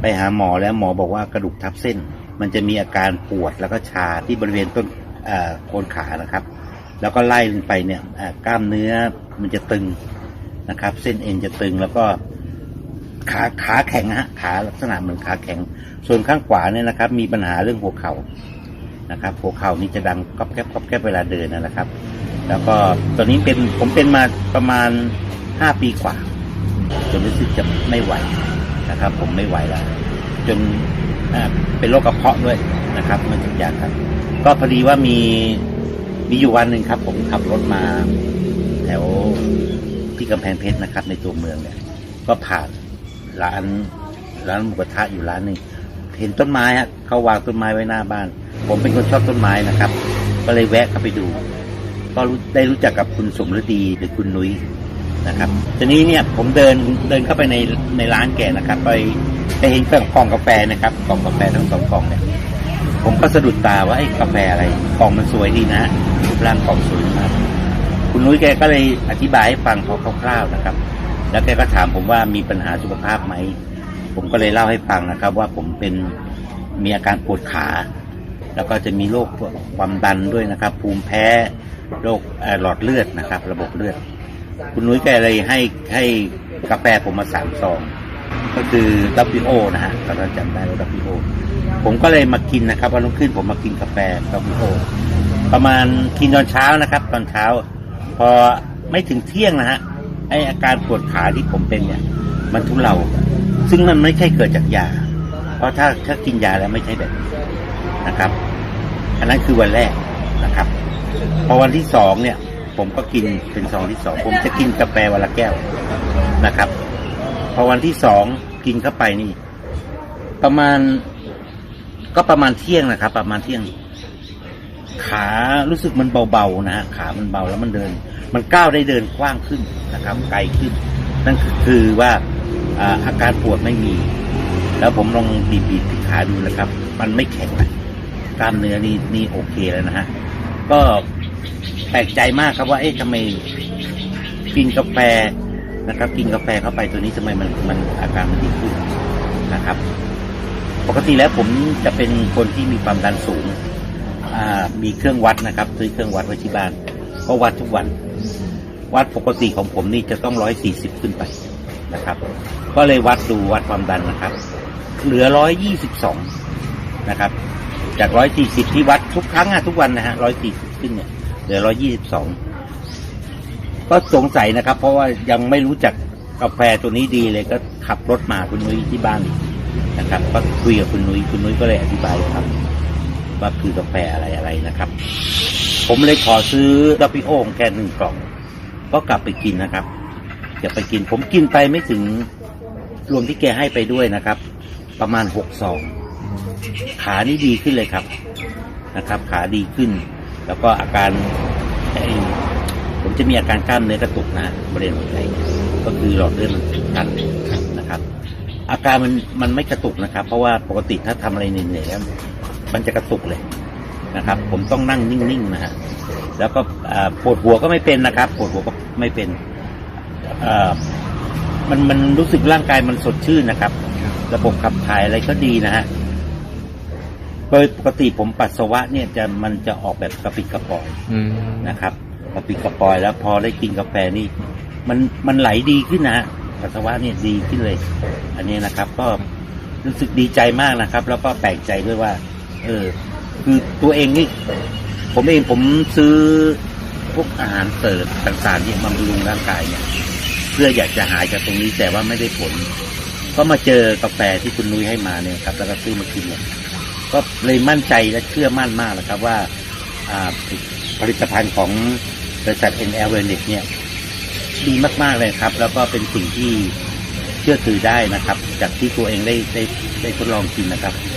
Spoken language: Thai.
ไปหาหมอแล้วหมอบอกว่ากระดูกทับเส้น มันจะมีอาการปวดแล้วก็ชาที่บริเวณต้นเอ่อโคนขานะครับ แล้วก็ไล่ลงไปเนี่ยอ่ากล้ามเนื้อมันจะตึงนะครับ เส้นเอ็นจะตึงแล้วก็ขาขาแข็งฮะขาลักษณะเหมือนขาแข็ง ส่วนข้างขวาเนี่ยนะครับ มีปัญหาเรื่องหัวเข่านะครับ หัวเข่านี่จะดังก๊อบแก๊บก๊อบแก๊บเวลาเดินนะครับ แล้วก็ตอนนี้เป็นผมเป็นมาประมาณห้าปีกว่าจนรู้สึกจะไม่ไหว นะครับ ผมไม่ไหวแล้วจนเป็นโรคกระเพาะด้วยนะครับมื่อถึงอย่างครับ ก็พอดีว่ามีมีอยู่วันหนึ่งครับ ผมขับรถมาแถวที่กำแพงเพชรนะครับ ในตัวเมืองเนี่ย ก็ผ่านร้านร้านหมูกระทะอยู่ร้านหนึ่งเห็นต้นไม้ฮะเขาวางต้นไม้ไว้หน้าบ้าน ผมเป็นคนชอบต้นไม้นะครับ ก็เลยแวะเข้าไปดู ก็ได้รู้จักกับคุณสมฤดีหรือคุณนุ้ย นะครับ ทีนี้เนี่ยผมเดินเดินเข้าไปในในร้านแกนะครับ ไปไปเห็นเครื่องกล่องกาแฟนะครับกล่องกาแฟทั้งสองกล่องเนี่ยผมก็สะดุดตาว่าไอ้กาแฟอะไรกล่องมันสวยดีนะรูปร่างกล่องสวยมากคุณนุ้ยแกก็เลยอธิบายให้ฟังพอคร่าวๆนะครับ แล้วแกก็ถามผมว่ามีปัญหาสุขภาพไหม ผมก็เลยเล่าให้ฟังนะครับ ว่าผมเป็นมีอาการปวดขา แล้วก็จะมีโรคความดันด้วยนะครับ ภูมิแพ้โรคหลอดเลือดนะครับ ระบบเลือด คุณนุ้ยแกเลยให้ให้กาแฟผมมาสามซอง ก็คือ WO นะฮะถ้าเราจำได้ว่า WO ผมก็เลยมากินนะครับวันรุ่งขึ้นผมมากินกาแฟ WO ประมาณกินตอนเช้านะครับ ตอนเช้า พอไม่ถึงเที่ยงนะฮะไออาการปวดขาที่ผมเป็นเนี่ย มันทุเลาซึ่งมันไม่ใช่เกิดจากยา เพราะถ้าถ้ากินยาแล้วไม่ใช่แบบนะครับ อันนั้นคือวันแรกนะครับ พอวันที่สองเนี่ย ผมก็กินเป็นซองที่สองผมจะกินกาแฟวันละแก้วนะครับ พอวันที่สองกินเข้าไปนี่ ประมาณ ก็ประมาณเที่ยงนะครับ ประมาณเที่ยง ขารู้สึกมันเบาๆนะฮะขามันเบาแล้วมันเดิน มันก้าวได้เดินกว้างขึ้นนะครับ ไกลขึ้น นั่นคือว่าอาการปวดไม่มี แล้วผมลองบีบบีบที่ขาดูนะครับ มันไม่แข็งนะกล้ามเนื้อนี่นี่โอเคแล้วนะฮะก็ แปลกใจมากครับว่าเอ๊ะทำไมกินกาแฟนะครับ กินกาแฟเข้าไปตัวนี้ทำไมมันมันอาการมันดีขึ้นนะครับ ปกติแล้วผมจะเป็นคนที่มีความดันสูงอ่ามีเครื่องวัดนะครับซื้อเครื่องวัดไว้ที่บ้านก็วัดทุกวัน วัดปกติของผมนี่จะต้องร้อยสี่สิบขึ้นไปนะครับ ก็เลยวัดดูวัดความดันนะครับ เหลือร้อยยี่สิบสองนะครับ จากร้อยสี่สิบที่วัดทุกครั้งอะทุกวันนะฮะร้อยสี่สิบขึ้นเนี่ย ลือร้อยยี่สิบสองก็สงสัยนะครับ เพราะว่ายังไม่รู้จักกาแฟตัวนี้ดีเลยก็ขับรถมาคุณนุ้ยที่บ้านนะครับ ก็คุยกับคุณนุ้ยคุณนุ้ยก็เลยอธิบายครับ ว่าคือกาแฟอะไรอะไรนะครับ ผมเลยขอซื้อดับบิโอของแกหนึ่งกล่อง ก็กลับไปกินนะครับจะไปกิน ผมกินไปไม่ถึงรวมที่แกให้ไปด้วยนะครับ ประมาณหกซองขานี่ดีขึ้นเลยครับนะครับ ขาดีขึ้น แล้วก็อาการไอ้ผมจะมีอาการกล้ามเนื้อกระตุกนะบริเวณหัวใจก็คือหลอดเลือดมันตันนะครับ อาการมันมันไม่กระตุกนะครับ เพราะว่าปกติถ้าทำอะไรเหนื่อยๆแล้วมันจะกระตุกเลยนะครับ ผมต้องนั่งนิ่งๆนะฮะแล้วก็อ่าปวดหัวก็ไม่เป็นนะครับ ปวดหัวก็ไม่เป็นอ่ามันมันรู้สึกร่างกายมันสดชื่นนะครับ ระบบขับถ่ายอะไรก็ดีนะฮะ โดยปกติผมปัสสาวะเนี่ยจะมันจะออกแบบกระปิดกระปอยอืมนะครับกระปิดกระปอยแล้วพอได้กินกาแฟนี่มันมันไหลดีขึ้นนะฮะปัสสาวะเนี่ยดีขึ้นเลย อันนี้นะครับ ก็รู้สึกดีใจมากนะครับ แล้วก็แปลกใจด้วยว่า เออ คือตัวเองนี่ ผมเองผมซื้อพวกอาหารเสริมต่างๆที่มาบำรุงร่างกายเนี่ยเพื่ออยากจะหายจากตรงนี้แต่ว่าไม่ได้ผล ก็มาเจอกาแฟที่คุณนุ้ยให้มาเนี่ยครับ แล้วก็ซื้อมากินเนี่ย ก็เลยมั่นใจและเชื่อมั่นมากนะครับว่าผลิตภัณฑ์ของบริษัท NL Wellness เนี่ยดีมาก ๆ เลยครับ แล้วก็เป็นสิ่งที่เชื่อถือได้นะครับ จากที่ตัวเองได้ได้ได้ทดลองกินนะครับ